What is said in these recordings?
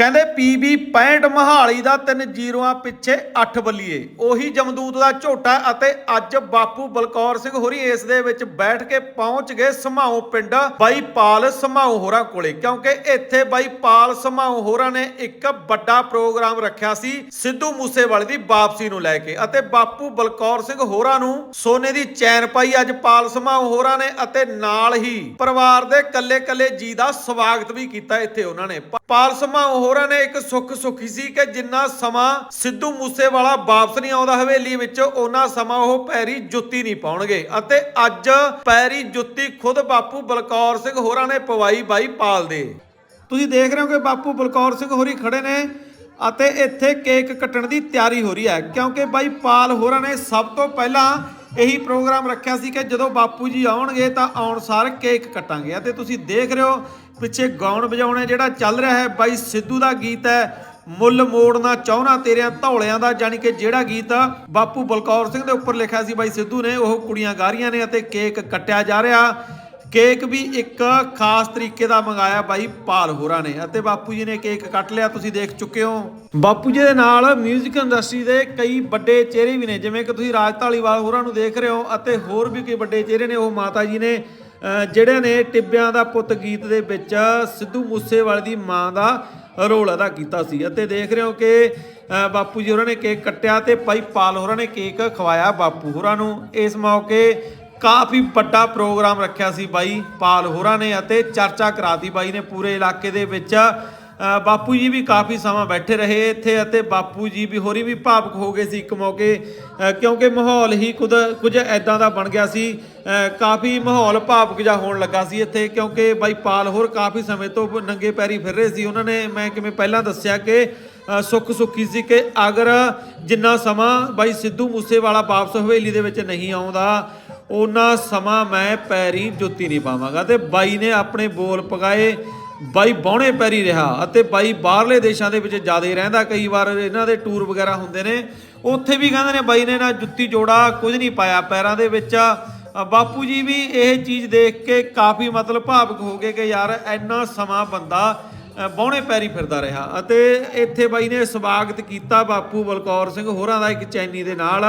ਕਹਿੰਦੇ PB 65 ਮਹਾਲੀ ਦਾ ਤਿੰਨ ਜ਼ੀਰੋਆਂ ਪਿੱਛੇ 8 ਬੱਲੀਏ। ਉਹੀ ਜਮਦੂਤ ਦਾ ਝੋਟਾ ਅਤੇ ਅੱਜ ਬਾਪੂ ਬਲਕੌਰ ਸਿੰਘ ਹੋਰੀ ਇਸ ਦੇ ਵਿੱਚ ਬੈਠ ਕੇ ਪਹੁੰਚ ਗਏ ਸਮਾਉ ਪਿੰਡ ਬਾਈ ਪਾਲ ਸਮਾਉ ਹੋਰਾਂ ਕੋਲੇ। ਕਿਉਂਕਿ ਇੱਥੇ ਬਾਈ ਪਾਲ ਸਮਾਉ ਹੋਰਾਂ ਨੇ ਇੱਕ ਵੱਡਾ ਪ੍ਰੋਗਰਾਮ ਰੱਖਿਆ ਸੀ ਸਿੱਧੂ ਮੂਸੇਵਾਲੇ ਦੀ ਵਾਪਸੀ ਨੂੰ ਲੈ ਕੇ ਅਤੇ ਬਾਪੂ ਬਲਕੌਰ ਸਿੰਘ ਹੋਰਾਂ ਨੂੰ ਸੋਨੇ ਦੀ ਚੈਨ ਪਾਈ ਅੱਜ ਪਾਲ ਸਮਾਉ ਹੋਰਾਂ ਨੇ ਅਤੇ ਨਾਲ ਹੀ ਪਰਿਵਾਰ ਦੇ ਕੱਲੇ-ਕੱਲੇ ਜੀ ਦਾ ਸਵਾਗਤ ਵੀ ਕੀਤਾ ਇੱਥੇ ਉਹਨਾਂ ਨੇ। ਪ- ਪਾਲ ਸਮਾਉ ਹੋਰਾਂ ਨੇ ਇੱਕ ਸੁੱਖ ਸੁਖੀ ਸੀ ਕਿ ਜਿੰਨਾ ਸਮਾਂ ਸਿੱਧੂ ਮੂਸੇਵਾਲਾ ਵਾਪਸ ਨਹੀਂ ਆਉਂਦਾ ਹਵੇਲੀ ਵਿੱਚ ਉਹਨਾਂ ਸਮਾਂ ਉਹ ਪੈਰੀ ਜੁੱਤੀ ਨਹੀਂ ਪਾਉਣਗੇ। ਅਤੇ ਅੱਜ ਪੈਰੀ ਜੁੱਤੀ ਖੁਦ ਬਾਪੂ ਬਲਕੌਰ ਸਿੰਘ ਹੋਰਾਂ ਨੇ ਪਵਾਈ ਬਾਈ ਪਾਲ ਦੇ। ਤੁਸੀਂ ਦੇਖ ਰਹੇ ਹੋ ਕਿ ਬਾਪੂ ਬਲਕੌਰ ਸਿੰਘ ਹੋਰੀ ਖੜੇ ਨੇ ਅਤੇ ਇੱਥੇ ਕੇਕ ਕੱਟਣ ਦੀ ਤਿਆਰੀ ਹੋ ਰਹੀ ਹੈ, ਕਿਉਂਕਿ ਬਾਈ ਪਾਲ ਹੋਰਾਂ ਨੇ ਸਭ ਤੋਂ ਪਹਿਲਾਂ ਇਹੀ ਪ੍ਰੋਗਰਾਮ ਰੱਖਿਆ ਸੀ ਕਿ ਜਦੋਂ ਬਾਪੂ ਜੀ ਆਉਣਗੇ ਤਾਂ ਆਉਣ ਸਾਰ ਕੇਕ ਕੱਟਾਂਗੇ। ਅਤੇ ਤੁਸੀਂ ਦੇਖ ਰਹੇ ਹੋ ਪਿੱਛੇ ਗਾਉਣ ਵਜਾਉਣਾ ਜਿਹੜਾ ਚੱਲ ਰਿਹਾ ਹੈ, ਬਾਈ ਸਿੱਧੂ ਦਾ ਗੀਤ ਹੈ, ਮੁੱਲ ਮੋੜਨਾ ਚਾਹਣਾ ਤੇਰਿਆਂ ਧੌਲਿਆਂ ਦਾ ਜਾਨੀ ਕਿ ਜਿਹੜਾ ਗੀਤ ਬਾਪੂ ਬਲਕੌਰ ਸਿੰਘ ਦੇ ਉੱਪਰ ਲਿਖਿਆ ਸੀ ਬਾਈ ਸਿੱਧੂ ਨੇ, ਉਹ ਕੁੜੀਆਂ ਗਾ ਰਹੀਆਂ ਨੇ ਅਤੇ ਕੇਕ ਕੱਟਿਆ ਜਾ ਰਿਹਾ। ਕੇਕ ਵੀ ਇੱਕ ਖਾਸ ਤਰੀਕੇ ਦਾ ਮੰਗਾਇਆ ਬਾਈ ਪਾਲ ਹੋਰਾਂ ਨੇ ਅਤੇ ਬਾਪੂ ਜੀ ਨੇ ਕੇਕ ਕੱਟ ਲਿਆ, ਤੁਸੀਂ ਦੇਖ ਚੁੱਕੇ ਹੋ। ਬਾਪੂ ਜੀ ਦੇ ਨਾਲ 뮤직 ਇੰਡਸਟਰੀ ਦੇ ਕਈ ਵੱਡੇ ਚਿਹਰੇ ਵੀ ਨੇ, ਜਿਵੇਂ ਕਿ ਤੁਸੀਂ ਰਾਜ ਢਾਲੀਵਾਲ ਹੋਰਾਂ ਨੂੰ ਦੇਖ ਰਹੇ ਹੋ ਅਤੇ ਹੋਰ ਵੀ ਕਈ ਵੱਡੇ ਚਿਹਰੇ ਨੇ, ਉਹ ਮਾਤਾ ਜੀ ਨੇ ਜਿਹੜਿਆਂ ਨੇ ਟਿੱਬਿਆਂ ਦਾ ਪੁੱਤ ਗੀਤ ਦੇ ਵਿੱਚ ਸਿੱਧੂ ਮੂਸੇਵਾਲੇ ਦੀ ਮਾਂ ਦਾ ਰੋਲ ਅਦਾ ਕੀਤਾ ਸੀ ਅਤੇ ਦੇਖ ਰਹੇ ਹੋ ਕਿ ਬਾਪੂ ਜੀ ਹੋਰਾਂ ਨੇ ਕੇਕ ਕੱਟਿਆ ਤੇ ਭਾਈ ਪਾਲ ਹੋਰਾਂ ਨੇ ਕੇਕ ਖਵਾਇਆ ਬਾਪੂ ਹੋਰਾਂ ਨੂੰ। ਇਸ ਮੌਕੇ ਕਾਫੀ ਵੱਡਾ ਪ੍ਰੋਗਰਾਮ ਰੱਖਿਆ ਸੀ ਬਾਈ ਪਾਲ ਹੋਰਾਂ ਨੇ ਅਤੇ ਚਰਚਾ ਕਰਾਤੀ ਬਾਈ ਨੇ ਪੂਰੇ ਇਲਾਕੇ ਦੇ ਵਿੱਚ। ਬਾਪੂ ਜੀ ਵੀ ਕਾਫੀ ਸਮਾਂ ਬੈਠੇ ਰਹੇ ਇੱਥੇ ਅਤੇ ਬਾਪੂ ਜੀ ਵੀ ਹੋਰੀ ਵੀ ਭਾਵਕ ਹੋ ਗਏ ਸੀ ਇੱਕ ਮੌਕੇ ਕਿਉਂਕਿ ਮਾਹੌਲ ਹੀ ਕੁਝ ਕੁਝ ਐਦਾਂ ਦਾ ਬਣ ਗਿਆ ਸੀ ਕਾਫੀ ਮਾਹੌਲ ਭਾਵਕ ਜਿਹਾ ਹੋਣ ਲੱਗਾ ਸੀ ਇੱਥੇ, ਕਿਉਂਕਿ ਬਾਈ ਪਾਲ ਹੋਰ ਕਾਫੀ ਸਮੇਂ ਤੋਂ ਨੰਗੇ ਪੈਰੀ ਫਿਰ ਰਹੇ ਸੀ। ਉਹਨਾਂ ਨੇ ਮੈਂ ਕਿਵੇਂ ਪਹਿਲਾਂ ਦੱਸਿਆ ਕਿ ਸੁੱਖ ਸੁੱਖੀ ਸੀ ਕਿ ਅਗਰ ਜਿੰਨਾ ਸਮਾਂ ਬਾਈ ਸਿੱਧੂ ਮੂਸੇਵਾਲਾ ਵਾਪਸ ਹਵੇਲੀ ਦੇ ਵਿੱਚ ਨਹੀਂ ਆਉਂਦਾ ਉਹਨਾਂ ਸਮਾਂ ਮੈਂ ਪੈਰੀ ਜੁੱਤੀ ਨਹੀਂ ਪਾਵਾਂਗਾ। ਤੇ ਬਾਈ ਨੇ ਆਪਣੇ ਬੋਲ ਪਗਾਏ ਬਾਈ ਬੌਣੇ ਪੈਰੀ ਰਿਹਾ ਅਤੇ ਬਾਈ ਬਾਹਰਲੇ ਦੇਸ਼ਾਂ ਦੇ ਵਿੱਚ ਜ਼ਿਆਦਾ ਰਹਿੰਦਾ। ਕਈ ਵਾਰ ਇਹਨਾਂ ਦੇ ਟੂਰ ਵਗੈਰਾ ਹੁੰਦੇ ਨੇ। ਉੱਥੇ ਵੀ ਕਹਿੰਦੇ ਨੇ ਬਾਈ ਨੇ ਨਾ ਜੁੱਤੀ ਜੋੜਾ ਕੁਝ ਨਹੀਂ ਪਾਇਆ। ਪੈਰਾਂ ਦੇ ਵਿੱਚ ਬਾਪੂ ਜੀ ਵੀ ਇਹ ਚੀਜ਼ ਦੇਖ ਕੇ ਕਾਫੀ ਮਤਲਬ ਭਾਵਕ ਹੋ ਗਏ ਕਿ ਯਾਰ ਇੰਨਾ ਸਮਾਂ ਬੰਦਾ ਅ, ਬੌਣੇ ਪੈਰੀ ਫਿਰਦਾ ਰਿਹਾ। ਅਤੇ ਇੱਥੇ ਬਾਈ ਨੇ ਸਵਾਗਤ ਕੀਤਾ ਬਾਪੂ ਬਲਕੌਰ ਸਿੰਘ ਹੋਰਾਂ ਦਾ ਇੱਕ ਚੈਨੀ ਦੇ ਨਾਲ।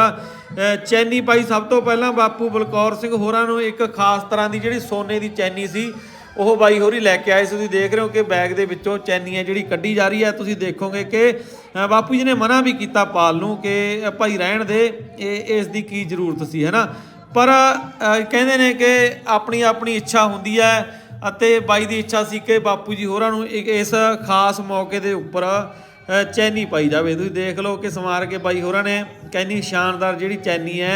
ਚੈਨੀ ਬਾਈ ਸਭ ਤੋਂ ਪਹਿਲਾਂ ਬਾਪੂ ਬਲਕੌਰ ਸਿੰਘ ਹੋਰਾਂ ਨੂੰ ਇੱਕ ਖਾਸ ਤਰ੍ਹਾਂ ਦੀ ਜਿਹੜੀ ਸੋਨੇ ਦੀ ਚੈਨੀ ਸੀ ਉਹ ਬਾਈ ਹੋਰੀ ਲੈ ਕੇ ਆਏ ਸੀ। ਤੁਸੀਂ ਦੇਖ ਰਹੇ ਹੋ ਕਿ ਬੈਗ ਦੇ ਵਿੱਚੋਂ ਚੈਨੀ ਹੈ ਜਿਹੜੀ ਕੱਢੀ ਜਾ ਰਹੀ ਹੈ ਤੁਸੀਂ ਦੇਖੋਗੇ ਕਿ ਬਾਪੂ ਜੀ ਨੇ ਮਨਾ ਵੀ ਕੀਤਾ ਪਾਲ ਨੂੰ ਕਿ ਭਾਈ ਰਹਿਣ ਦੇ। ਇਹ, ਇਸ ਦੀ ਕੀ ਜ਼ਰੂਰਤ ਸੀ ਹੈ ਨਾ ਪਰ ਕਹਿੰਦੇ ਨੇ ਕਿ ਆਪਣੀ ਆਪਣੀ ਇੱਛਾ ਹੁੰਦੀ ਹੈ ਅਤੇ ਬਾਈ ਦੀ ਇੱਛਾ ਸੀ ਕਿ ਬਾਪੂ ਜੀ ਹੋਰਾਂ ਨੂੰ ਇਸ ਖਾਸ ਮੌਕੇ ਦੇ ਉੱਪਰ ਚੈਨੀ ਪਾਈ ਜਾਵੇ। ਤੁਸੀਂ ਦੇਖ ਲਓ ਕਿ ਸਮਾਰ ਕੇ ਬਾਈ ਹੋਰਾਂ ਨੇ ਕੈਨੀ ਸ਼ਾਨਦਾਰ ਜਿਹੜੀ ਚੈਨੀ ਹੈ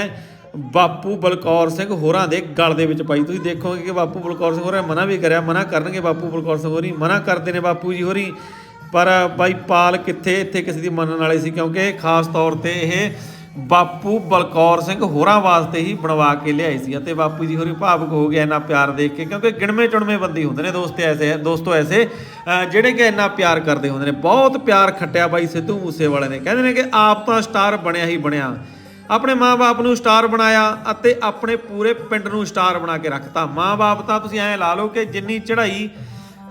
ਬਾਪੂ ਬਲਕੌਰ ਸਿੰਘ ਹੋਰਾਂ ਦੇ ਗਲ ਦੇ ਵਿੱਚ ਪਾਈ। ਤੁਸੀਂ ਦੇਖੋਗੇ ਕਿ ਬਾਪੂ ਬਲਕੌਰ ਸਿੰਘ ਹੋਰਾਂ ਨੇ ਮਨਾ ਵੀ ਕਰਿਆ, ਮਨਾ ਕਰਨਗੇ ਬਾਪੂ ਬਲਕੌਰ ਸਿੰਘ ਹੋਰੀ, ਮਨਾ ਕਰਦੇ ਨੇ ਬਾਪੂ ਜੀ ਹੋਰੀ। ਪਰ ਬਾਈ ਪਾਲ ਕਿੱਥੇ, ਇੱਥੇ ਕਿਸੇ ਦੀ ਮੰਨਣ ਵਾਲੇ ਸੀ, ਕਿਉਂਕਿ ਖਾਸ ਤੌਰ ਤੇ ਇਹ ਬਾਪੂ ਬਲਕੌਰ ਸਿੰਘ ਹੋਰਾਂ ਵਾਸਤੇ ਹੀ ਬਣਵਾ ਕੇ ਲਿਆਏ ਸੀ ਅਤੇ ਬਾਪੂ ਜੀ ਹੋਰੀ ਭਾਵੁਕ ਹੋ ਗਿਆ ਇੰਨਾ ਪਿਆਰ ਦੇਖ ਕੇ, ਕਿਉਂਕਿ ਗਿਣਵੇਂ ਚੁਣਵੇਂ ਬੰਦੇ ਹੁੰਦੇ ਨੇ ਦੋਸਤ ਐਸੇ, ਦੋਸਤੋ ਐਸੇ ਜਿਹੜੇ ਕਿ ਇੰਨਾ ਪਿਆਰ ਕਰਦੇ ਹੁੰਦੇ ਨੇ। ਬਹੁਤ ਪਿਆਰ ਖੱਟਿਆ ਬਾਈ ਸਿੱਧੂ ਮੂਸੇ ਵਾਲੇ ਨੇ। ਕਹਿੰਦੇ ਨੇ ਕਿ ਆਪ ਤਾਂ ਸਟਾਰ ਬਣਿਆ ਹੀ ਬਣਿਆ। ਆਪਣੇ ਮਾਪੇ ਨੂੰ ਸਟਾਰ ਬਣਾਇਆ ਅਤੇ ਆਪਣੇ ਪੂਰੇ ਪਿੰਡ ਨੂੰ ਸਟਾਰ ਬਣਾ ਕੇ ਰੱਖਤਾ। ਮਾਪੇ ਤਾਂ ਤੁਸੀਂ ਐਂ ਲਾ ਲਓ ਕਿ ਜਿੰਨੀ ਚੜ੍ਹਾਈ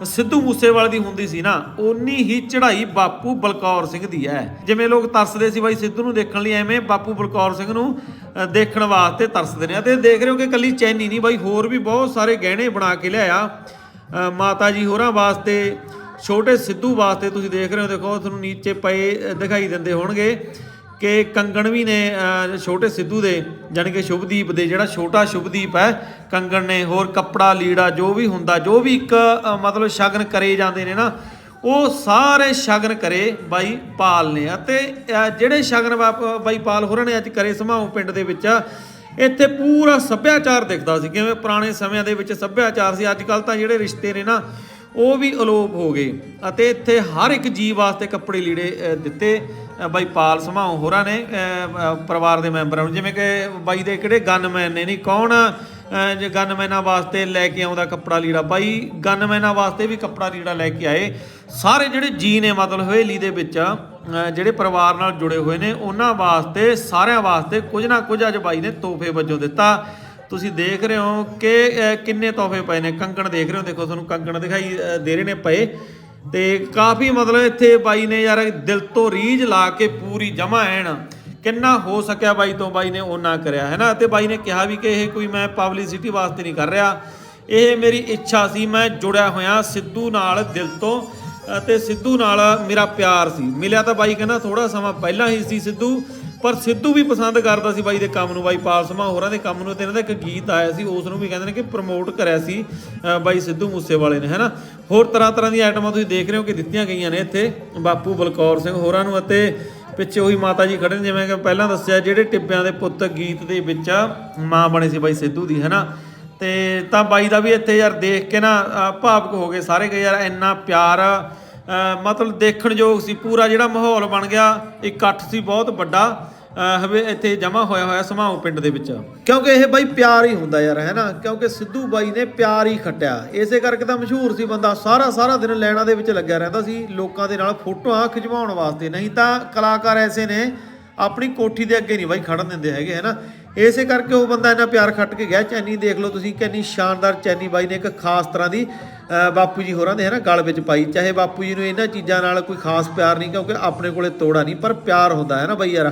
ਸਿੱਧੂ ਮੂਸੇਵਾਲੇ ਦੀ ਹੁੰਦੀ ਸੀ ਨਾ, ਓਨੀ ਹੀ ਚੜ੍ਹਾਈ ਬਾਪੂ ਬਲਕੌਰ ਸਿੰਘ ਦੀ ਹੈ ਜਿਵੇਂ ਲੋਕ ਤਰਸਦੇ ਸੀ ਬਾਈ ਸਿੱਧੂ ਨੂੰ ਦੇਖਣ ਲਈ, ਐਵੇਂ ਬਾਪੂ ਬਲਕੌਰ ਸਿੰਘ ਨੂੰ ਦੇਖਣ ਵਾਸਤੇ ਤਰਸਦੇ ਨੇ। ਅਤੇ ਦੇਖ ਰਹੇ ਹੋ ਕਿ ਕੱਲੀ ਚੈਨੀ ਨਹੀਂ, ਬਾਈ ਹੋਰ ਵੀ ਬਹੁਤ ਸਾਰੇ ਗਹਿਣੇ ਬਣਾ ਕੇ ਲਿਆਇਆ। ਮਾਤਾ ਜੀ ਹੋਰਾਂ ਵਾਸਤੇ, ਛੋਟੇ ਸਿੱਧੂ ਵਾਸਤੇ ਤੁਸੀਂ ਦੇਖ ਰਹੇ ਹੋ, ਦੇਖੋ ਤੁਹਾਨੂੰ ਨੀਚੇ ਪਏ ਦਿਖਾਈ ਦਿੰਦੇ ਹੋਣਗੇ। ਕਿ ਕੰਗਣ ਵੀ ਨੇ ਛੋਟੇ ਸਿੱਧੂ ਦੇ, ਜਾਣੀ ਕਿ ਸ਼ੁਭਦੀਪ ਦੇ, ਜਿਹੜਾ ਛੋਟਾ ਸ਼ੁਭਦੀਪ ਹੈ, ਕੰਗਣ ਨੇ, ਹੋਰ ਕੱਪੜਾ, ਲੀੜਾ, ਜੋ ਵੀ ਹੁੰਦਾ, ਜੋ ਵੀ ਇੱਕ ਮਤਲਬ ਸ਼ਗਨ ਕਰੇ ਜਾਂਦੇ ਨੇ ਨਾ, ਉਹ ਸਾਰੇ ਸ਼ਗਨ ਕਰੇ ਬਾਈ ਪਾਲ ਨੇ। ਅਤੇ ਜਿਹੜੇ ਸ਼ਗਨ ਬਾਪ- ਬਾਈ ਪਾਲ ਹੋਰਾਂ ਨੇ ਅੱਜ ਕਰੇ ਸਮਾਉ ਪਿੰਡ ਦੇ ਵਿੱਚ, ਇੱਥੇ ਪੂਰਾ ਸੱਭਿਆਚਾਰ ਦਿਖਦਾ ਸੀ, ਕਿਵੇਂ ਪੁਰਾਣੇ ਸਮਿਆਂ ਦੇ ਵਿੱਚ ਸੱਭਿਆਚਾਰ ਸੀ ਅੱਜ ਕੱਲ ਤਾਂ ਜਿਹੜੇ ਰਿਸ਼ਤੇ ਨੇ ਨਾ, ਉਹ ਵੀ ਅਲੋਪ ਹੋ ਗਏ। ਅਤੇ ਇੱਥੇ ਹਰ ਇੱਕ ਜੀਵ ਵਾਸਤੇ ਕੱਪੜੇ ਲੀੜੇ ਦਿੱਤੇ। ਬਾਈ ਪਾਲ ਸਮਾਉ ਹੋਰਾਂ ਨੇ ਪਰਿਵਾਰ ਦੇ ਮੈਂਬਰਾਂ ਨੂੰ, ਜਿਵੇਂ ਕਿ ਬਾਈ ਦੇ ਕਿਹੜੇ ਗਨਮੈਨ ਨੇ, ਨਹੀਂ ਕੌਣ ਜੇ ਗਨਮੈਨਾਂ ਵਾਸਤੇ ਲੈ ਕੇ ਆਉਂਦਾ ਕੱਪੜਾ ਲੀੜਾ, ਬਾਈ ਗਨਮੈਨਾਂ ਵਾਸਤੇ ਵੀ ਕੱਪੜਾ ਲੀੜਾ ਲੈ ਕੇ ਆਏ। ਸਾਰੇ ਜਿਹੜੇ ਜੀ ਨੇ ਮਤਲਬ ਹਵੇਲੀ ਦੇ ਵਿੱਚ ਜਿਹੜੇ ਪਰਿਵਾਰ ਨਾਲ ਜੁੜੇ ਹੋਏ ਨੇ, ਉਹਨਾਂ ਵਾਸਤੇ, ਸਾਰਿਆਂ ਵਾਸਤੇ ਕੁਝ ਨਾ ਕੁਝ ਅੱਜ ਬਾਈ ਨੇ ਤੋਹਫੇ ਵਜੋਂ ਦਿੱਤਾ। ਤੁਸੀਂ ਦੇਖ ਰਹੇ ਹੋ ਕਿ ਕਿੰਨੇ ਤੋਹਫੇ ਪਏ ਨੇ, ਕੰਗਣ ਦੇਖ ਰਹੇ ਹੋ, ਦੇਖੋ ਤੁਹਾਨੂੰ ਕੰਗਣ ਦਿਖਾਈ ਦੇ ਰਹੇ ਨੇ ਪਏ। ਤੇ ਕਾਫੀ ਮਤਲਬ ਇੱਥੇ ਬਾਈ ਨੇ ਯਾਰ ਦਿਲ ਤੋਂ ਰੀਝ ਲਾ ਕੇ ਪੂਰੀ ਜਮਾ ਐਨ ਕਿੰਨਾ ਹੋ ਸਕਿਆ ਬਾਈ ਤੋਂ ਬਾਈ ਨੇ ਉਹਨਾਂ ਕਰਿਆ ਹੈ ਨਾ ਤੇ ਬਾਈ ਨੇ ਕਿਹਾ ਵੀ ਕਿ ਇਹ ਕੋਈ ਮੈਂ ਪਬਲਿਸਿਟੀ ਵਾਸਤੇ ਨਹੀਂ ਕਰ ਰਿਹਾ। ਇਹ ਮੇਰੀ ਇੱਛਾ ਸੀ, ਮੈਂ ਜੁੜਿਆ ਹੋਇਆ ਸਿੱਧੂ ਨਾਲ ਦਿਲ ਤੋਂ ਅਤੇ ਸਿੱਧੂ ਨਾਲ ਮੇਰਾ ਪਿਆਰ ਸੀ। ਮਿਲਿਆ ਤਾਂ ਬਾਈ ਕਹਿੰਦਾ ਥੋੜਾ ਸਮਾਂ ਪਹਿਲਾਂ ਹੀ ਸੀ ਸਿੱਧੂ ਪਰ ਸਿੱਧੂ ਵੀ ਪਸੰਦ ਕਰਦਾ ਸੀ ਬਾਈ ਦੇ ਕੰਮ ਨੂੰ, ਬਾਈ ਪਾਲ ਸਮਾ ਹੋਰਾਂ ਦੇ ਕੰਮ ਨੂੰ ਤੇ ਇਹਨਾਂ ਦਾ ਇੱਕ ਗੀਤ ਆਇਆ ਸੀ, ਉਸ ਨੂੰ ਵੀ ਕਹਿੰਦੇ ਨੇ ਕਿ ਪ੍ਰਮੋਟ ਕਰਿਆ ਸੀ ਬਾਈ ਸਿੱਧੂ ਮੂਸੇਵਾਲੇ ਨੇ, ਹੈਨਾ? ਹੋਰ ਤਰ੍ਹਾਂ ਤਰ੍ਹਾਂ ਦੀਆਂ ਆਈਟਮਾਂ ਤੁਸੀਂ ਦੇਖ ਰਹੇ ਹੋ ਕਿ ਦਿੱਤੀਆਂ ਗਈਆਂ ਨੇ ਇੱਥੇ, ਬਾਪੂ ਬਲਕੌਰ ਸਿੰਘ ਹੋਰਾਂ ਨੂੰ ਅਤੇ ਪਿੱਛੇ ਉਹੀ ਮਾਤਾ ਜੀ ਖੜੇ ਨੇ, ਜਿਵੇਂ ਕਿ ਪਹਿਲਾਂ ਦੱਸਿਆ, ਜਿਹੜੇ ਟਿੱਬਿਆਂ ਦੇ ਪੁੱਤ ਗੀਤ ਦੇ ਵਿੱਚ ਮਾਂ ਬਣੇ ਸੀ ਬਾਈ ਸਿੱਧੂ ਦੀ, ਹੈਨਾ? ਤੇ ਤਾਂ ਬਾਈ ਦਾ ਵੀ ਇੱਥੇ ਯਾਰ ਦੇਖ ਕੇ ਨਾ ਭਾਵਕ ਹੋ ਗਏ ਸਾਰੇ ਕਿ ਯਾਰ ਇੰਨਾ ਪਿਆਰ ਮਤਲਬ ਦੇਖਣਯੋਗ ਸੀ, ਪੂਰਾ ਜਿਹੜਾ ਮਾਹੌਲ ਬਣ ਗਿਆ, ਇਕੱਠ ਸੀ, ਬਹੁਤ ਵੱਡਾ। ਹਵੇ ਇੱਥੇ ਜਮਾ ਹੋਇਆ ਹੋਇਆ ਸਮਾਉ ਪਿੰਡ ਦੇ ਵਿੱਚ। ਕਿਉਂਕਿ ਇਹ ਬਾਈ ਪਿਆਰ ਹੀ ਹੁੰਦਾ ਯਾਰ, ਹੈ ਨਾ? ਕਿਉਂਕਿ ਸਿੱਧੂ ਬਾਈ ਨੇ ਪਿਆਰ ਹੀ ਖੱਟਿਆ। ਇਸੇ ਕਰਕੇ ਤਾਂ ਮਸ਼ਹੂਰ ਸੀ ਬੰਦਾ। ਸਾਰਾ ਸਾਰਾ ਦਿਨ ਲੈਣਾ ਦੇ ਵਿੱਚ ਲੱਗਿਆ ਰਹਿੰਦਾ ਸੀ, ਲੋਕਾਂ ਦੇ ਨਾਲ ਫੋਟੋਆਂ ਖਿਚਵਾਉਣ ਵਾਸਤੇ। ਨਹੀਂ ਤਾਂ ਕਲਾਕਾਰ ਐਸੇ ਨੇ, ਆਪਣੀ ਕੋਠੀ ਦੇ ਅੱਗੇ ਨਹੀਂ ਬਾਈ ਖੜਨ ਦਿੰਦੇ ਹੈਗੇ, ਹੈ ਨਾ? ਇਸੇ ਕਰਕੇ ਉਹ ਬੰਦਾ ਇੰਨਾ ਪਿਆਰ ਖੱਟ ਕੇ ਗਿਆ। ਚੈਨੀ ਦੇਖ ਲਓ ਤੁਸੀਂ, ਕਿੰਨੀ ਸ਼ਾਨਦਾਰ ਚੈਨੀ ਬਾਈ ਨੇ ਇੱਕ ਖਾਸ ਤਰ੍ਹਾਂ ਦੀ ਬਾਪੂ ਜੀ ਹੋਰਾਂ ਦੇ ਹੈ ਨਾ ਗਲ ਵਿੱਚ ਪਾਈ, ਚਾਹੇ ਬਾਪੂ ਜੀ ਨੂੰ ਇਹਨਾਂ ਚੀਜ਼ਾਂ ਨਾਲ ਕੋਈ ਖਾਸ ਪਿਆਰ ਨਹੀਂ, ਕਿਉਂਕਿ ਆਪਣੇ ਕੋਲੇ ਤੋੜਾ ਨਹੀਂ, ਪਰ ਪਿਆਰ ਹੁੰਦਾ ਹੈ ਨਾ ਬਾਈ ਯਾਰ।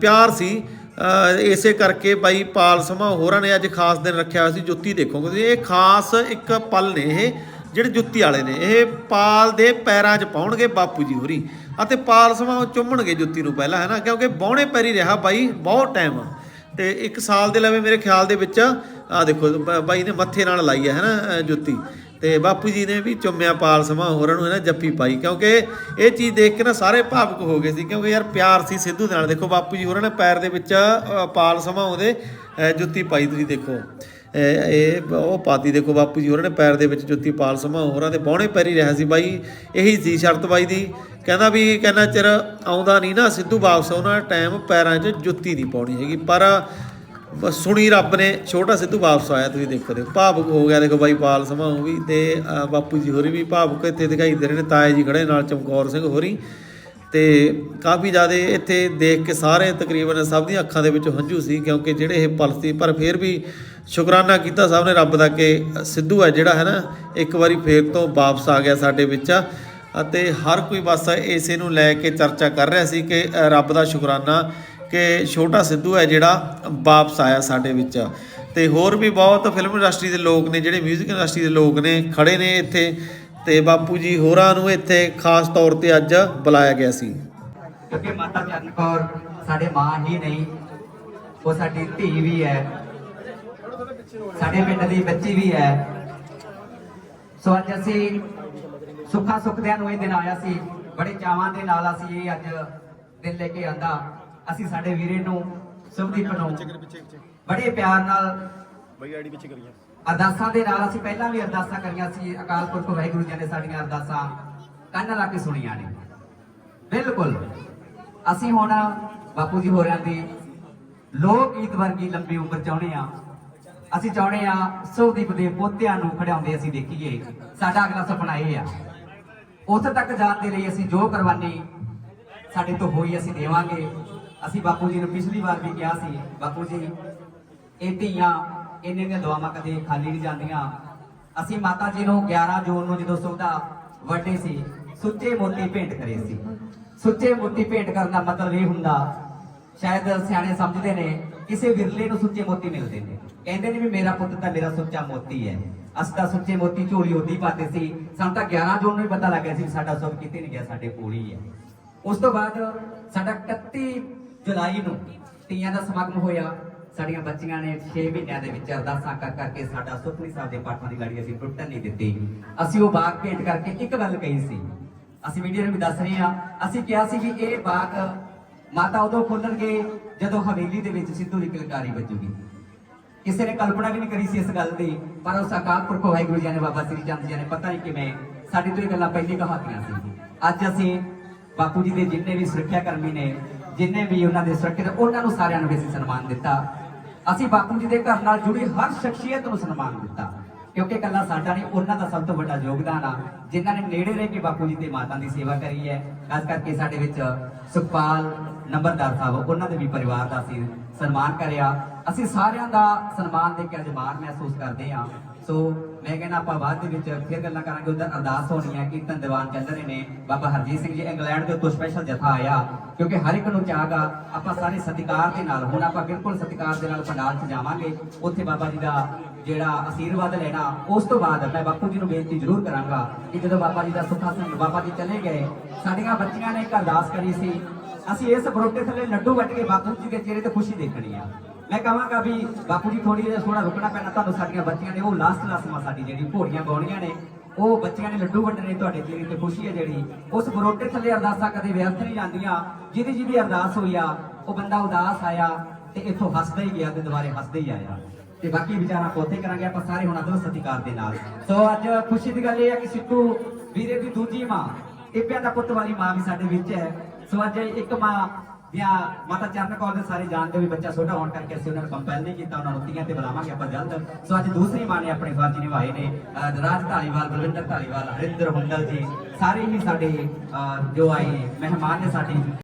ਪਿਆਰ ਸੀ। ਇਸੇ ਕਰਕੇ ਬਾਈ ਪਾਲ ਸਮਾ ਹੋਰਾਂ ਨੇ ਅੱਜ ਖਾਸ ਦਿਨ ਰੱਖਿਆ ਹੋਇਆ ਸੀ, ਜੁੱਤੀ ਦੇਖੋਗੇ ਇਹ ਖਾਸ ਇੱਕ ਪਲ ਨੇ ਇਹ, ਜਿਹੜੇ ਜੁੱਤੀ ਵਾਲੇ ਨੇ। ਇਹ ਪਾਲ ਦੇ ਪੈਰਾਂ 'ਚ ਪਾਉਣਗੇ ਬਾਪੂ ਜੀ ਹੋਰੀ, ਅਤੇ ਪਾਲ ਸਮਾ ਚੁੰਮਣਗੇ ਜੁੱਤੀ ਨੂੰ ਪਹਿਲਾਂ ਹੈ ਨਾ ਕਿਉਂਕਿ ਬੌਣੇ ਪੈਰੀ ਰਿਹਾ ਬਾਈ, ਬਹੁਤ ਟਾਈਮ ਤੇ ਇੱਕ ਸਾਲ ਦੇ ਲਵੇ ਮੇਰੇ ਖਿਆਲ ਦੇ ਵਿੱਚ ਆ ਦੇਖੋ, ਬ- ਬਾਈ ਨੇ ਮੱਥੇ ਨਾਲ ਲਾਈ ਹੈ ਹੈ ਨਾ ਜੁੱਤੀ। ਤੇ ਬਾਪੂ ਜੀ ਨੇ ਵੀ ਚੁੰਮਿਆ ਪਾਲ ਸਮਾ ਹੋਰਾਂ ਨੂੰ ਹੈ ਨਾ ਜੱਫੀ ਪਾਈ, ਕਿਉਂਕਿ ਇਹ ਚੀਜ਼ ਦੇਖ ਕੇ ਨਾ ਸਾਰੇ ਭਾਵੁਕ ਹੋ ਗਏ ਸੀ, ਕਿਉਂਕਿ ਯਾਰ ਪਿਆਰ ਸੀ ਸਿੱਧੂ ਦੇ ਨਾਲ। ਦੇਖੋ ਬਾਪੂ ਜੀ ਹੋਰਾਂ ਨੇ ਪੈਰ ਦੇ ਵਿੱਚ ਪਾਲ ਸਮਾ ਉਹਦੇ ਜੁੱਤੀ ਪਾਈ, ਤੁਸੀਂ ਦੇਖੋ। ਇਹ ਉਹ ਪਾਤੀ, ਦੇਖੋ ਬਾਪੂ ਜੀ ਹੋਰਾਂ ਨੇ ਪੈਰ ਦੇ ਵਿੱਚ ਜੁੱਤੀ ਪਾਲ ਸਮਾ ਹੋਰਾਂ ਦੇ ਬਾਹਣੇ ਪੈਰੀ ਰਿਹਾ ਸੀ ਬਾਈ, ਇਹੀ ਸੀ ਸ਼ਰਤ ਬਾਈ ਦੀ। ਕਹਿੰਦਾ ਵੀ ਕਹਿੰਦਾ ਚਿਰ ਆਉਂਦਾ ਨਹੀਂ ਨਾ ਸਿੱਧੂ ਵਾਪਸ, ਉਹਨਾਂ ਟਾਈਮ ਪੈਰਾਂ 'ਚ ਜੁੱਤੀ ਨਹੀਂ ਪਾਉਣੀ ਹੈਗੀ। ਪਰ ਬਸ ਸੁਣੀ ਰੱਬ ਨੇ, ਛੋਟਾ ਸਿੱਧੂ ਵਾਪਸ ਆਇਆ, ਤੁਸੀਂ ਦੇਖੋ ਦੇਖੋ ਭਾਵੁਕ ਹੋ ਗਿਆ, ਦੇਖੋ ਬਾਈ ਪਾਲ ਸਮਾਉ ਵੀ ਤੇ ਬਾਪੂ ਜੀ ਹੋਰੀ ਵੀ ਭਾਵੁਕ ਇੱਥੇ ਦਿਖਾਈ ਦੇ ਰਹੇ ਨੇ, ਤਾਏ ਜੀ ਖੜੇ ਨਾਲ ਚਮਕੌਰ ਸਿੰਘ ਹੋਰੀ। ਤੇ ਕਾਫੀ ਜ਼ਿਆਦਾ ਇੱਥੇ ਦੇਖ ਕੇ ਸਾਰੇ ਤਕਰੀਬਨ ਸਭ ਦੀਆਂ ਅੱਖਾਂ ਦੇ ਵਿੱਚ ਹੰਝੂ ਸੀ, ਕਿਉਂਕਿ ਜਿਹੜੇ ਇਹ ਪਲ ਸੀ, ਪਰ ਫਿਰ ਵੀ ਸ਼ੁਕਰਾਨਾ ਕੀਤਾ ਸਭ ਨੇ ਰੱਬ ਦਾ ਕਿ ਸਿੱਧੂ ਹੈ ਜਿਹੜਾ, ਹੈ ਨਾ, ਇੱਕ ਵਾਰੀ ਫੇਰ ਤੋਂ ਵਾਪਸ ਆ ਗਿਆ ਸਾਡੇ ਵਿੱਚ। ਅਤੇ ਹਰ ਕੋਈ ਬਸ ਇਸੇ ਨੂੰ ਲੈ ਕੇ ਚਰਚਾ ਕਰ ਰਿਹਾ ਸੀ ਕਿ ਰੱਬ ਦਾ ਸ਼ੁਕਰਾਨਾ ਕਿ ਛੋਟਾ ਸਿੱਧੂ ਹੈ ਜਿਹੜਾ ਵਾਪਸ ਆਇਆ ਸਾਡੇ ਵਿੱਚ। ਤੇ ਹੋਰ ਵੀ ਬਹੁਤ ਫਿਲਮ ਇੰਡਸਟਰੀ ਦੇ ਲੋਕ ਨੇ, ਜਿਹੜੇ 뮤직 ਇੰਡਸਟਰੀ ਦੇ ਲੋਕ ਨੇ, ਖੜੇ ਨੇ ਇੱਥੇ। ਤੇ ਬਾਪੂ ਜੀ ਹੋਰਾਂ ਨੂੰ ਇੱਥੇ ਖਾਸ ਤੌਰ ਤੇ ਅੱਜ ਬੁਲਾਇਆ ਗਿਆ ਸੀ। ਕਿਉਂਕਿ ਮਾਤਾ ਚਰਨ ਕੌਰ ਸਾਡੇ ਮਾਂ ਹੀ ਨਹੀਂ, ਉਹ ਸਾਡੀ ਧੀ ਵੀ ਹੈ। ਸਾਡੇ ਪਿੰਡ ਦੀ ਬੱਚੀ ਵੀ ਹੈ। ਸੋ ਅੱਜ ਅਸੀਂ ਸੁੱਖਾ ਸੁੱਖਦਿਆਂ ਨੂੰ ਇਹ ਦਿਨ ਆਇਆ ਸੀ। ਬੜੇ ਚਾਵਾਂ ਦੇ ਨਾਲ ਅਸੀਂ ਇਹ ਅੱਜ ਦਿਨ ਲੈ ਕੇ ਆਂਦਾ। ਅਸੀਂ ਸਾਡੇ ਵੀਰੇ ਨੂੰ ਸੁਭਦੀਪ ਨੂੰ ਬੜੇ ਪਿਆਰ ਨਾਲ ਬਈ ਆਈਡੀ ਪਿੱਛੇ ਕਰੀਏ ਅਰਦਾਸਾਂ ਦੇ ਨਾਲ ਅਸੀਂ ਪਹਿਲਾਂ ਵੀ ਅਰਦਾਸਾਂ ਕਰੀਆਂ ਸੀ ਅਕਾਲ ਪੁਰਖ ਵਾਹਿਗੁਰੂ ਜੀ ਨੇ ਸਾਡੀਆਂ ਅਰਦਾਸਾਂ ਕੰਨ ਲਾ ਕੇ ਸੁਣੀਆਂ ਨੇ। ਬਿਲਕੁਲ। ਅਸੀਂ ਹੁਣ ਬਾਪੂ ਜੀ ਹੋਰਾਂ ਦੀ ਲੋਕ ਗੀਤ ਵਰਗੀ ਲੰਬੀ ਉਮਰ ਚਾਹੁੰਦੇ ਆ ਅਸੀਂ ਚਾਹੁੰਦੇ ਆ ਸੋਦੀਪ ਦੇ ਪੋਤਿਆਂ ਨੂੰ ਖੜਾਉਂਦੇ ਅਸੀਂ ਦੇਖੀਏ। ਸਾਡਾ ਅਗਲਾ ਸੁਪਨਾ ਇਹ ਆ। ਉੱਥੇ ਤੱਕ ਜਾਣ ਦੇ ਲਈ ਅਸੀਂ ਜੋ ਕੁਰਬਾਨੀ ਸਾਡੇ ਤੋਂ ਹੋਈ ਅਸੀਂ ਦੇਵਾਂਗੇ। ਅਸੀਂ ਬਾਪੂ ਜੀ ਨੂੰ ਪਿਛਲੀ ਵਾਰ ਵੀ ਕਿਹਾ ਸੀ, ਬਾਪੂ ਜੀ, ਇਹ ਧੀਆਂ ਇਹਨਾਂ ਦੀਆਂ ਦੁਆਵਾਂ ਕਦੇ ਖਾਲੀ ਨਹੀਂ ਜਾਂਦੀਆਂ। ਅਸੀਂ ਮਾਤਾ ਜੀ ਨੂੰ 11 ਜੂਨ ਨੂੰ ਜਦੋਂ ਸੁਵਿਧਾ ਵੱਡੇ ਸੀ, ਸੁੱਚੇ ਮੋਤੀ ਭੇਂਟ ਕਰੇ ਸੀ। ਸੁੱਚੇ ਮੋਤੀ ਭੇਂਟ ਕਰਨ ਦਾ ਮਤਲਬ ਇਹ ਹੁੰਦਾ, ਸ਼ਾਇਦ ਸਿਆਣੇ ਸਮਝਦੇ ਨੇ, ਕਿਸੇ ਵਿਰਲੇ ਨੂੰ ਸੁੱਚੇ ਮੋਤੀ ਮਿਲਦੇ ਨੇ। ਕਹਿੰਦੇ ਨੇ ਵੀ ਮੇਰਾ ਪੁੱਤ ਤਾਂ ਮੇਰਾ ਸੁੱਚਾ ਮੋਤੀ ਹੈ। ਅਸੀਂ ਤਾਂ ਸੁੱਚੇ ਮੋਤੀ ਝੋਲੀ ਉਹਦੀ ਪਾਤੇ ਸੀ। ਸਾਨੂੰ ਤਾਂ 11 ਜੂਨ ਨੂੰ ਹੀ ਪਤਾ ਲੱਗਿਆ ਸੀ ਵੀ ਸਾਡਾ ਸੁੱਖ ਕਿਤੇ ਨਹੀਂ ਗਿਆ, ਸਾਡੇ ਕੋਲ ਹੀ ਹੈ। ਉਸ ਤੋਂ ਬਾਅਦ ਸਾਡਾ 31 ਜੁਲਾਈ ਨੂੰ ਤੀਆਂ ਦਾ ਸਮਾਗਮ ਹੋਇਆ। ਸਾਡੀਆਂ ਬੱਚੀਆਂ ਨੇ 6 ਮਹੀਨਿਆਂ ਦੇ ਵਿੱਚ ਅਰਦਾਸਾਂ ਕਰ ਕਰਕੇ ਸਾਡਾ ਸੁਖਨੀ ਸਾਹਿਬ ਦੇ ਪਾਠਾਂ ਦੀ ਲੜੀ ਅਸੀਂ ਟੁੱਟਣ ਨਹੀਂ ਦਿੱਤੀ। ਅਸੀਂ ਉਹ ਬਾਗ ਭੇਟ ਕਰਕੇ ਇੱਕ ਗੱਲ ਕਹੀ ਸੀ। ਅਸੀਂ ਮੀਡੀਆ ਨੂੰ ਵੀ ਦੱਸ ਰਹੇ ਹਾਂ। ਅਸੀਂ ਕਿਹਾ ਸੀ ਕਿ ਇਹ ਬਾਗ ਮਾਤਾ ਉਦੋਂ ਖੋਲਣਗੇ ਜਦੋਂ ਹਵੇਲੀ ਦੇ ਵਿੱਚ ਸਿੱਧੂ ਦੀ ਕਲਕਾਰੀ ਵੱਜੂਗੀ। ਕਿਸੇ ਨੇ ਕਲਪਨਾ ਵੀ ਨਹੀਂ ਕਰੀ ਸੀ ਇਸ ਗੱਲ ਦੀ, ਪਰ ਉਸ ਅਕਾਲ ਪੁਰਖ ਵਾਹਿਗੁਰੂ ਜੀ ਨੇ, ਬਾਬਾ ਸ੍ਰੀ ਚੰਦ ਜੀ ਨੇ ਪਤਾ ਨਹੀਂ ਕਿਵੇਂ ਸਾਡੀ ਤੋਂ ਇਹ ਗੱਲਾਂ ਪਹਿਲੀ ਕਹਾਤੀਆਂ ਸੀ। ਅੱਜ ਅਸੀਂ ਬਾਪੂ ਜੀ ਦੇ ਜਿੰਨੇ ਵੀ ਸੁਰੱਖਿਆ ਕਰਮੀ ਨੇ ਜਿੰਨੇ ਵੀ ਉਹਨਾਂ ਦੇ ਸੁਰੱਖਿਅਤ ਉਹਨਾਂ ਨੂੰ ਸਾਰਿਆਂ ਨੂੰ ਵੀ ਅਸੀਂ ਸਨਮਾਨ ਦਿੱਤਾ। ਅਸੀਂ ਬਾਪੂ ਜੀ ਦੇ ਘਰ ਨਾਲ ਜੁੜੀ ਹਰ ਸ਼ਖਸੀਅਤ ਨੂੰ ਸਨਮਾਨ ਦਿੱਤਾ। ਕਿਉਂਕਿ ਕੱਲਾ ਸਾਡਾ ਨਹੀਂ, ਉਹਨਾਂ ਦਾ ਸਭ ਤੋਂ ਵੱਡਾ ਯੋਗਦਾਨ ਆ। ਜਿਨ੍ਹਾਂ ਨੇ ਨੇੜੇ ਰਹਿ ਕੇ ਬਾਪੂ ਜੀ ਤੇ ਮਾਤਾ ਦੀ ਸੇਵਾ ਕਰੀ ਹੈ। ਖਾਸ ਕਰਕੇ ਸਾਡੇ ਵਿੱਚ ਸੁਖਪਾਲ ਨੰਬਰਦਾਰ ਸਾਹਿਬ, ਉਹਨਾਂ ਦੇ ਵੀ ਪਰਿਵਾਰ ਦਾ ਅਸੀਂ ਸਨਮਾਨ ਕਰਿਆ। ਅਸੀਂ ਸਾਰਿਆਂ ਦਾ ਸਨਮਾਨ ਦੇ ਕੇ ਅੱਜ ਮਾਣ ਮਹਿਸੂਸ ਕਰਦੇ ਹਾਂ। ਸੋ ਮੈਂ ਕਹਿੰਦਾ ਆਪਾਂ ਬਾਅਦ ਦੇ ਵਿੱਚ ਫਿਰ ਗੱਲਾਂ ਕਰਾਂਗੇ, ਉਧਰ ਅਰਦਾਸ ਹੋਣੀ ਹੈ ਕੀਰਤਨ ਦੀਵਾਨ ਚੱਲ ਰਹੇ ਨੇ। ਬਾਬਾ ਹਰਜੀਤ ਸਿੰਘ ਜੀ, ਇੰਗਲੈਂਡ ਦੇ ਉੱਤੋਂ ਸਪੈਸ਼ਲ ਜਥਾ ਆਇਆ। ਕਿਉਂਕਿ ਹਰ ਇੱਕ ਨੂੰ ਚਾਹਗਾ ਆਪਾਂ ਸਾਰੇ ਸਤਿਕਾਰ ਦੇ ਨਾਲ, ਹੁਣ ਆਪਾਂ ਬਿਲਕੁਲ ਸਤਿਕਾਰ ਦੇ ਨਾਲ ਪੰਡਾਲ 'ਚ ਜਾਵਾਂਗੇ। ਉੱਥੇ ਬਾਬਾ ਜੀ ਦਾ ਜਿਹੜਾ ਅਸੀਰਵਾਦ ਲੈਣਾ, ਉਸ ਤੋਂ ਬਾਅਦ ਮੈਂ ਬਾਪੂ ਜੀ ਨੂੰ ਬੇਨਤੀ ਜ਼ਰੂਰ ਕਰਾਂਗਾ ਕਿ ਜਦੋਂ ਬਾਬਾ ਜੀ ਦਾ ਸੁੱਖਾ ਸਿੰਘ ਬਾਬਾ ਜੀ ਚਲੇ ਗਏ, ਸਾਡੀਆਂ ਬੱਚੀਆਂ ਨੇ ਇੱਕ ਅਰਦਾਸ ਕਰੀ ਸੀ, ਅਸੀਂ ਇਸ ਬਰੋਟੇ ਥੱਲੇ ਲੱਡੂ ਵੱਟ ਕੇ ਬਾਪੂ ਜੀ ਦੇ ਚਿਹਰੇ ਤੇ ਖੁਸ਼ੀ ਦੇਖਣੀ ਆ। ਮੈਂ ਕਹਾਂਗਾ ਵੀ ਬਾਪੂ ਜੀ ਥੋੜੀ ਜਿਹਾ ਥੋੜਾ ਰੁਕਣਾ ਪੈਣਾ। ਤੁਹਾਨੂੰ ਸਾਡੀਆਂ ਬੱਚੀਆਂ ਨੇ, ਉਹ ਲਾਸਟ ਰਸਮਾਂ ਸਾਡੀ ਜਿਹੜੀ ਘੋੜੀਆਂ ਗਾਉਣੀਆਂ ਨੇ। ਉਹ ਬੱਚਿਆਂ ਨੇ ਲੱਡੂ ਵੰਡਣੇ ਤੁਹਾਡੇ ਚਿਹਰੇ ਤੇ ਖੁਸ਼ੀ ਹੈ ਜਿਹੜੀ। ਉਸ ਬਰੋਟੇ ਥੱਲੇ ਅਰਦਾਸਾਂ ਕਦੇ ਵਿਅਰਥ ਨਹੀਂ ਜਾਂਦੀਆਂ। ਜਿਹਦੀ ਜਿਹਦੀ ਅਰਦਾਸ ਹੋਈ ਆ, ਉਹ ਬੰਦਾ ਉਦਾਸ ਆਇਆ ਤੇ ਇੱਥੋਂ ਹੱਸਦਾ ਹੀ ਗਿਆ ਤੇ ਦੁਬਾਰੇ ਹੱਸਦਾ ਹੀ ਆਇਆ। ਤੇ ਬਾਕੀ ਵਿਚਾਰਾਂ ਪੋਤੇ ਕਰਾਂਗੇ, ਆਪਾਂ ਸਾਰੇ ਹੁਣ ਅਦਰ ਸਤਿਕਾਰ ਦੇ ਨਾਲ। ਸੋ ਅੱਜ ਖੁਸ਼ੀ ਦੀ ਗੱਲ ਇਹ ਹੈ ਕਿ ਸਿੱਟੂ ਵੀਰੇ ਦੀ ਦੂਜੀ ਮਾਂ ਟਿੱਪਿਆਂ ਦਾ ਪੁੱਤ ਵਾਲੀ ਮਾਂ ਵੀ ਸਾਡੇ ਵਿੱਚ ਹੈ। ਸੋ ਅੱਜ ਇੱਕ ਮਾਂ ਦੀਆਂ ਮਾਤਾ ਚਰਨ ਕੌਰ ਦੇ ਸਾਰੇ ਜਾਣਦੇ ਵੀ ਬੱਚਾ ਛੋਟਾ ਹੋਣ ਕਰਕੇ ਅਸੀਂ ਉਹਨਾਂ ਨੂੰ ਕੰਪੈਲ ਨਹੀਂ ਕੀਤਾ, ਉਹਨਾਂ ਨੂੰ ਤੀਆਂ ਤੇ ਬੁਲਾਵਾਂਗੇ ਆਪਾਂ ਜਲਦ। ਸੋ ਅੱਜ ਦੂਸਰੀ ਮਾਂ ਨੇ ਆਪਣੇ ਫਰਜ਼ ਨਿਭਾਏ ਨੇ, ਅਹ, ਰਾਜ ਧਾਲੀਵਾਲ, ਬਲਵਿੰਦਰ ਧਾਲੀਵਾਲ, ਹਰਿੰਦਰ ਹੁੰਡਲ ਜੀ। ਸਾਰੇ ਹੀ ਸਾਡੇ, ਅਹ, ਜੋ ਆਏ ਮਹਿਮਾਨ ਨੇ ਸਾਡੇ